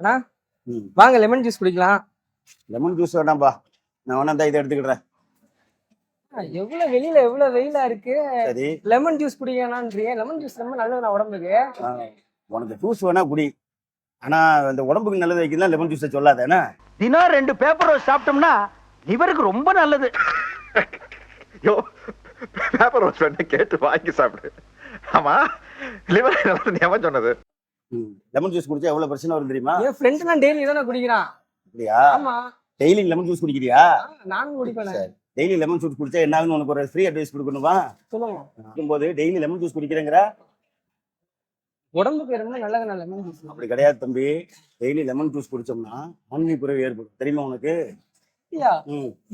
அண்ணா வாங்க lemon juice குடிக்கலாம். Lemon juice வேண்டாம்பா. நான் வேணா தான் இதை எடுத்துக்கிடுறேன் அண்ணா, எவ்வளவு வெளியில எவ்வளவு வெயிலா இருக்கு? சரி. லெமன் ஜூஸ் குடிக்கலான்றீங்க லெமன் ஜூஸ் ரொம்ப நல்லது நான் உடம்புக்கு உனக்கு ஜூஸ் வேணா குடி. ஆனா இந்த உடம்புக்கு நல்லது வைக்கலாம் லெமன் ஜூஸை சொல்லாத என்ன? தினம் ரெண்டு பேப்பர் ரோஸ் சாப்பிட்டோம்னா லிவருக்கு ரொம்ப நல்லது. யோ பேப்பர் ரோஸ் வேணா கேட்டு வாங்கி சாப்பிடு. ஆமா. லிவர் எவன் சொன்னது? லெமன் ஜூஸ் குடிச்சா எவ்வளவு பிரச்சனை வரும் தெரியுமா? என் ஃப்ரெண்ட் நான் டெய்லி தானே குடிக்கிறான். அப்படியா? ஆமா. டெய்லி லெமன் ஜூஸ் குடிக்கிறியா? நானும் குடிப்பேன். சரி. டெய்லி லெமன் ஜூஸ் குடிச்சா என்ன ஆகுன்னு உனக்கு ஒரு ஃப்ரீ அட்வைஸ் கொடுக்கணுமா? சொல்லுங்க. போது டெய்லி லெமன் ஜூஸ் குடிக்கிறேங்கிற? உடம்புக்கு ரொம்ப நல்லது லெமன் ஜூஸ் அப்படி கிடையாது தம்பி. டெய்லி லெமன் ஜூஸ் குடிச்சோம்னா ஆன்மீக குறைவு ஏற்படும். தெரியுமா உனக்கு?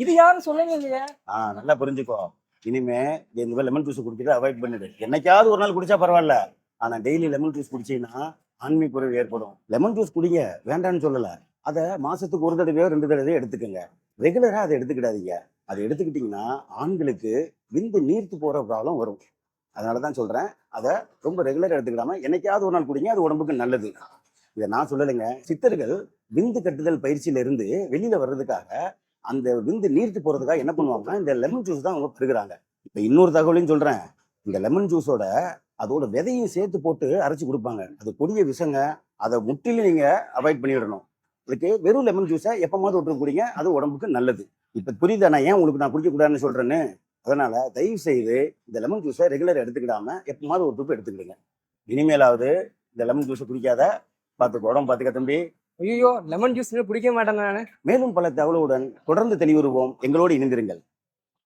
இது யாரும் சொல்லவே இல்லையே. ஆ நல்லா புரிஞ்சுக்கோ. இனிமே இந்த லெமன் ஜூஸ் குடிக்கிறத அவாய்ட் பண்ணிடு என்னைக்காவது ஒரு நாள் குடிச்சா பரவாயில்ல. ஆனா டெய்லி லெமன் ஜூஸ் குடிச்சீங்கன்னா ஆன்மீக குறைவு ஏற்படும். லெமன் ஜூஸ் குடிங்க. வேண்டாம்னு சொல்லல. அதை மாசத்துக்கு ஒரு தடவையோ ரெண்டு தடவையோ எடுத்துக்கோங்க. ரெகுலரா அதை எடுத்துக்கிடாதீங்க. அதை எடுத்துக்கிட்டீங்கன்னா ஆண்களுக்கு விந்து நீர்த்து போற ப்ராப்ளம் வரும். அதனால தான் சொல்றேன். அதை ரொம்ப ரெகுலரா எடுத்துக்கிடாம என்னைக்காவது ஒரு நாள் குடிங்க. அது உடம்புக்கு நல்லது. இதை நான் சொல்லலைங்க. சித்தர்கள் விந்து கட்டுதல் பயிற்சியில இருந்து வெளியில வர்றதுக்காக அந்த விந்து நீர்த்து போறதுக்காக என்ன பண்ணுவாங்கன்னா இந்த லெமன் ஜூஸ் தான் அவங்க பெருகுறாங்க இப்ப இன்னொரு தகவலையும் சொல்றேன். இந்த லெமன் ஜூஸோட அதோட விதையும் சேர்த்து போட்டு அரைச்சு கொடுப்பாங்க. அது கொடிய விஷங்க. அதை முற்றிலும் நீங்க அவாய்ட் பண்ணிடணும். அதுக்கு வெறும் லெமன் ஜூஸை எப்பமாவது விட்டு குடிங்க. அது உடம்புக்கு நல்லது. இப்ப புரியுதா? நான் ஏன் உங்களுக்கு நான் குடிக்க கூடாதுன்னு சொல்றேன்னு? அதனால தயவு செய்து இந்த லெமன் ஜூஸை ரெகுலர் எடுத்துக்கிடாம எப்பமாவது ஒரு ட்ரிப் எடுத்துக்கிடுங்க. இனிமேலாவது இந்த லெமன் ஜூஸை குடிக்காத பார்த்துக்கோ உடம்பு பார்த்துக்க தம்பி. ஐயோ லெமன் ஜூஸ் பிடிக்க மாட்டேன் நானு. மேலும் பல தகவலுடன் தொடர்ந்து தெளிவுறுவோம் எங்களோடு இணைந்திருங்கள்.